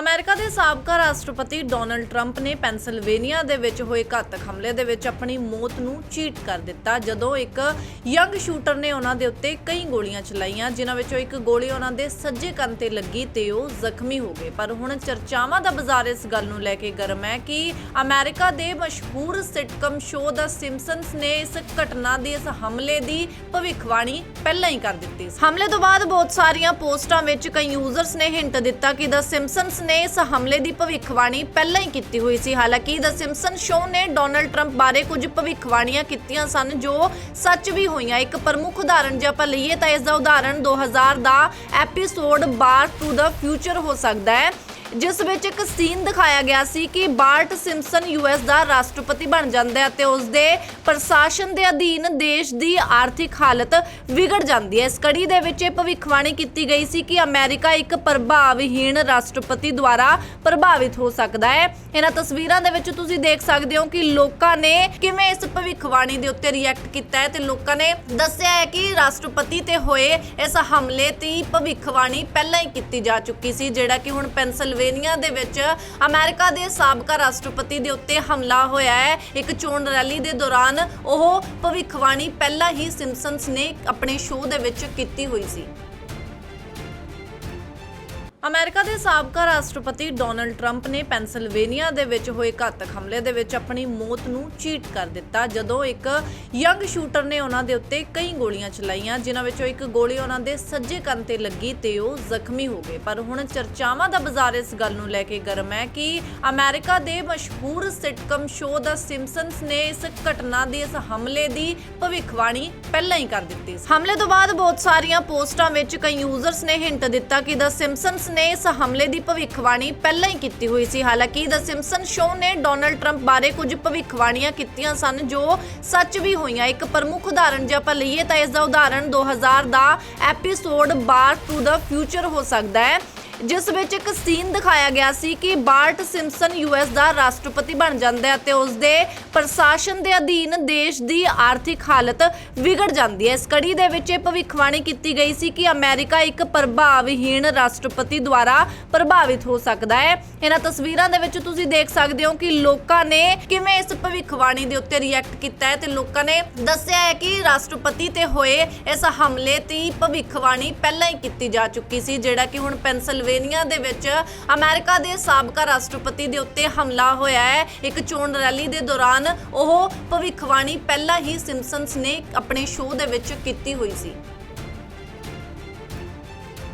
America ਦੇ ਸਾਬਕਾ ਰਾਸ਼ਟਰਪਤੀ ਡੋਨਲਡ ਟਰੰਪ ਨੇ ਪੈਨਸਿਲਵੇਨੀਆ ਦੇ ਵਿੱਚ ਹੋਏ ਘਾਤਕ ਹਮਲੇ ਦੇ ਵਿੱਚ ਆਪਣੀ ਮੌਤ ਨੂੰ ਚੀਟ ਕਰ ਦਿੱਤਾ, ਜਦੋਂ ਇੱਕ ਯੰਗ ਸ਼ੂਟਰ ਨੇ ਉਹਨਾਂ ਦੇ ਉੱਤੇ ਕਈ ਗੋਲੀਆਂ ਚਲਾਈਆਂ, ਜਿਨ੍ਹਾਂ ਵਿੱਚੋਂ ਇੱਕ ਗੋਲੀ ਉਹਨਾਂ ਦੇ ਸੱਜੇ ਕੰਨ ਤੇ ਲੱਗੀ ਤੇ ਉਹ ਜ਼ਖਮੀ ਹੋ ਗਏ। ਪਰ ਹੁਣ ਚਰਚਾਵਾਂ ਦਾ ਬਾਜ਼ਾਰ ਇਸ ਗੱਲ ਨੂੰ ਲੈ ਕੇ ਗਰਮ ਹੈ ਕਿ ਅਮਰੀਕਾ ਦੇ ਮਸ਼ਹੂਰ ਸਿਟਕਮ ਸ਼ੋਅ ਦਾ ਸਿੰਪਸਨਸ ਨੇ ਇਸ ਘਟਨਾ ਦੇ ਇਸ ਹਮਲੇ ਦੀ ਭਵਿੱਖਬਾਣੀ ਪਹਿਲਾਂ ਹੀ ਕਰ ਦਿੱਤੀ ਹਮਲੇ ਤੋਂ ਬਾਅਦ ਬਹੁਤ ਸਾਰੀਆਂ ਪੋਸਟਾਂ ਵਿੱਚ ਕਈ ਯੂਜ਼ਰਸ ਨੇ ਹਿੰਟ ਦਿੱਤਾ ਕਿ ਦ ਸਿੰਪਸਨਸ ਨੇ ਇਸ ਹਮਲੇ ਦੀ ਭਵਿੱਖਬਾਣੀ ਪਹਿਲਾਂ ਹੀ ਕੀਤੀ ਹੋਈ ਸੀ। ਹਾਲਾਂਕਿ ਦ ਸਿਮਸਨ ਸ਼ੋਅ ਨੇ ਡੋਨਲਡ ਟਰੰਪ ਬਾਰੇ ਕੁਝ ਭਵਿੱਖਬਾਣੀਆਂ ਕੀਤੀਆਂ ਸਨ, ਜੋ ਸੱਚ ਵੀ ਹੋਈਆਂ। ਇੱਕ ਪ੍ਰਮੁੱਖ ਉਦਾਹਰਣ ਜੇ ਆਪਾਂ ਲਈਏ ਤਾਂ ਇਸ ਦਾ ਉਦਾਹਰਣ 2000 ਦਾ episode Bart to the future ਹੋ ਸਕਦਾ ਹੈ। ਜਿਸ ਵਿੱਚ ਇੱਕ ਸੀਨ ਦਿਖਾਇਆ ਗਿਆ ਸੀ ਕਿ ਬਾਰਟ ਸਿੰਪਸਨ ਯੂਐਸ ਦਾ ਰਾਸ਼ਟਰਪਤੀ ਬਣ ਜਾਂਦਾ ਹੈ ਤੇ ਉਸ ਦੇ ਪ੍ਰਸ਼ਾਸਨ ਦੇ ਅਧੀਨ ਦੇਸ਼ ਦੀ ਆਰਥਿਕ ਹਾਲਤ ਵਿਗੜ ਜਾਂਦੀ ਹੈ। ਇਸ ਕੜੀ ਦੇ ਵਿੱਚ ਇਹ ਭਵਿੱਖਬਾਣੀ ਕੀਤੀ ਗਈ ਸੀ ਕਿ ਅਮਰੀਕਾ ਇੱਕ ਪ੍ਰਭਾਵਹੀਣ ਰਾਸ਼ਟਰਪਤੀ ਦੁਆਰਾ ਪ੍ਰਭਾਵਿਤ ਹੋ ਸਕਦਾ ਹੈ। ਇਹਨਾਂ ਤਸਵੀਰਾਂ ਦੇ ਵਿੱਚ ਤੁਸੀਂ ਦੇਖ ਸਕਦੇ ਹੋ ਕਿ ਲੋਕਾਂ ਨੇ ਕਿਵੇਂ ਇਸ ਭਵਿੱਖਬਾਣੀ ਦੇ ਉੱਤੇ ਰਿਐਕਟ ਕੀਤਾ ਹੈ ਤੇ ਲੋਕਾਂ ਨੇ ਦੱਸਿਆ ਹੈ ਕਿ ਰਾਸ਼ਟਰਪਤੀ ਤੇ ਹੋਏ ਇਸ ਹਮਲੇ ਦੀ ਭਵਿੱਖਬਾਣੀ ਪਹਿਲਾਂ ਹੀ ਕੀਤੀ ਜਾ ਚੁੱਕੀ ਸੀ, ਜਿਹੜਾ ਕਿ ਹੁਣ ਪੈਨਸਲ ਪੈਨਸਿਲਵੇਨੀਆ ਦੇ ਵਿੱਚ ਅਮਰੀਕਾ ਦੇ ਸਾਬਕਾ ਰਾਸ਼ਟਰਪਤੀ ਦੇ ਉੱਤੇ ਹਮਲਾ ਹੋਇਆ ਹੈ। ਇੱਕ ਚੋਣ ਰੈਲੀ ਦੇ ਦੌਰਾਨ ਉਹ ਭਵਿੱਖਬਾਣੀ ਪਹਿਲਾਂ ਹੀ ਸਿੰਪਸਨਸ ਨੇ ਆਪਣੇ ਸ਼ੋਅ ਦੇ ਵਿੱਚ ਕੀਤੀ ਹੋਈ ਸੀ। ਅਮਰੀਕਾ ਦੇ ਸਾਬਕਾ ਰਾਸ਼ਟਰਪਤੀ ਡੋਨਲਡ ਟਰੰਪ ਨੇ ਪੈਨਸਿਲਵੇਨੀਆ ਦੇ ਵਿੱਚ ਹੋਏ ਘਾਤਕ ਹਮਲੇ ਦੇ ਵਿੱਚ ਆਪਣੀ ਮੌਤ ਨੂੰ ਚੀਟ ਕਰ ਦਿੱਤਾ, ਜਦੋਂ ਇੱਕ ਯੰਗ ਸ਼ੂਟਰ ਨੇ ਉਹਨਾਂ ਦੇ ਉੱਤੇ ਕਈ ਗੋਲੀਆਂ ਚਲਾਈਆਂ, ਜਿਨ੍ਹਾਂ ਵਿੱਚੋਂ ਇੱਕ ਗੋਲੀ ਉਹਨਾਂ ਦੇ ਸੱਜੇ ਕੰਨ ਤੇ ਲੱਗੀ ਤੇ ਉਹ ਜ਼ਖਮੀ ਹੋ ਗਏ। ਪਰ ਹੁਣ ਚਰਚਾਵਾਂ ਦਾ ਬਾਜ਼ਾਰ ਇਸ ਗੱਲ ਨੂੰ ਲੈ ਕੇ ਗਰਮ ਹੈ ਕਿ ਅਮਰੀਕਾ ਦੇ ਮਸ਼ਹੂਰ ਸਿਟਕਮ ਸ਼ੋਅ ਦਾ ਸਿੰਪਸਨਸ ਨੇ ਇਸ ਘਟਨਾ ਦੇ ਇਸ ਹਮਲੇ ਦੀ ਭਵਿੱਖਬਾਣੀ ਪਹਿਲਾਂ ਹੀ ਕਰ ਦਿੱਤੀ ਹਮਲੇ ਤੋਂ ਬਾਅਦ ਬਹੁਤ ਸਾਰੀਆਂ ਪੋਸਟਾਂ ਵਿੱਚ ਕਈ ਯੂਜ਼ਰਸ ਨੇ ਹਿੰਟ ਦਿੱਤਾ ਕਿ ਦ ਸਿੰਪਸਨਸ ਨੇ ਇਸ ਹਮਲੇ ਦੀ ਭਵਿੱਖਬਾਣੀ ਪਹਿਲਾਂ ਹੀ ਕੀਤੀ ਹੋਈ ਸੀ। ਹਾਲਾਂਕਿ ਦ ਸਿਮਸਨ ਸ਼ੋਅ ਨੇ ਡੋਨਲਡ ਟਰੰਪ ਬਾਰੇ ਕੁਝ ਭਵਿੱਖਬਾਣੀਆਂ ਕੀਤੀਆਂ ਸਨ, ਜੋ ਸੱਚ ਵੀ ਹੋਈਆਂ। ਇੱਕ ਪ੍ਰਮੁੱਖ ਉਦਾਹਰਣ ਜੇ ਆਪਾਂ ਲਈਏ ਤਾਂ ਇਸ ਦਾ ਉਦਾਹਰਣ 2000 ਦਾ episode Bart to the future ਹੋ ਸਕਦਾ ਹੈ। ਜਿਸ ਵਿੱਚ ਇੱਕ ਸੀਨ ਦਿਖਾਇਆ ਗਿਆ ਸੀ ਕਿ ਬਾਰਟ ਸਿੰਪਸਨ ਯੂਐਸ ਦਾ ਰਾਸ਼ਟਰਪਤੀ ਬਣ ਜਾਂਦਾ ਹੈ ਤੇ ਉਸ ਦੇ ਪ੍ਰਸ਼ਾਸਨ ਦੇ ਅਧੀਨ ਦੇਸ਼ ਦੀ ਆਰਥਿਕ ਹਾਲਤ ਵਿਗੜ ਜਾਂਦੀ ਹੈ। ਇਸ ਕੜੀ ਦੇ ਵਿੱਚ ਇਹ ਭਵਿੱਖਬਾਣੀ ਕੀਤੀ ਗਈ ਸੀ ਕਿ ਅਮਰੀਕਾ ਇੱਕ ਪ੍ਰਭਾਵਹੀਣ ਰਾਸ਼ਟਰਪਤੀ ਦੁਆਰਾ ਪ੍ਰਭਾਵਿਤ ਹੋ ਸਕਦਾ ਹੈ। ਇਹਨਾਂ ਤਸਵੀਰਾਂ ਦੇ ਵਿੱਚ ਤੁਸੀਂ ਦੇਖ ਸਕਦੇ ਹੋ ਕਿ ਲੋਕਾਂ ਨੇ ਕਿਵੇਂ ਇਸ ਭਵਿੱਖਬਾਣੀ ਦੇ ਉੱਤੇ ਰਿਐਕਟ ਕੀਤਾ ਹੈ ਤੇ ਲੋਕਾਂ ਨੇ ਦੱਸਿਆ ਹੈ ਕਿ ਰਾਸ਼ਟਰਪਤੀ ਤੇ ਹੋਏ ਇਸ ਹਮਲੇ ਦੀ ਭਵਿੱਖਬਾਣੀ ਪਹਿਲਾਂ ਹੀ ਕੀਤੀ ਜਾ ਚੁੱਕੀ ਸੀ, ਜਿਹੜਾ ਕਿ ਹੁਣ ਪੈਨਸਲ ਪੈਨਸਿਲਵੇਨੀਆ ਦੇ ਵਿੱਚ ਅਮਰੀਕਾ ਦੇ ਸਾਬਕਾ ਰਾਸ਼ਟਰਪਤੀ ਦੇ ਉੱਤੇ ਹਮਲਾ ਹੋਇਆ ਹੈ। ਇੱਕ ਚੋਣ ਰੈਲੀ ਦੇ ਦੌਰਾਨ ਉਹ ਭਵਿੱਖਬਾਣੀ ਪਹਿਲਾਂ ਹੀ ਸਿੰਪਸਨਸ ਨੇ ਆਪਣੇ ਸ਼ੋਅ ਦੇ ਵਿੱਚ ਕੀਤੀ ਹੋਈ ਸੀ।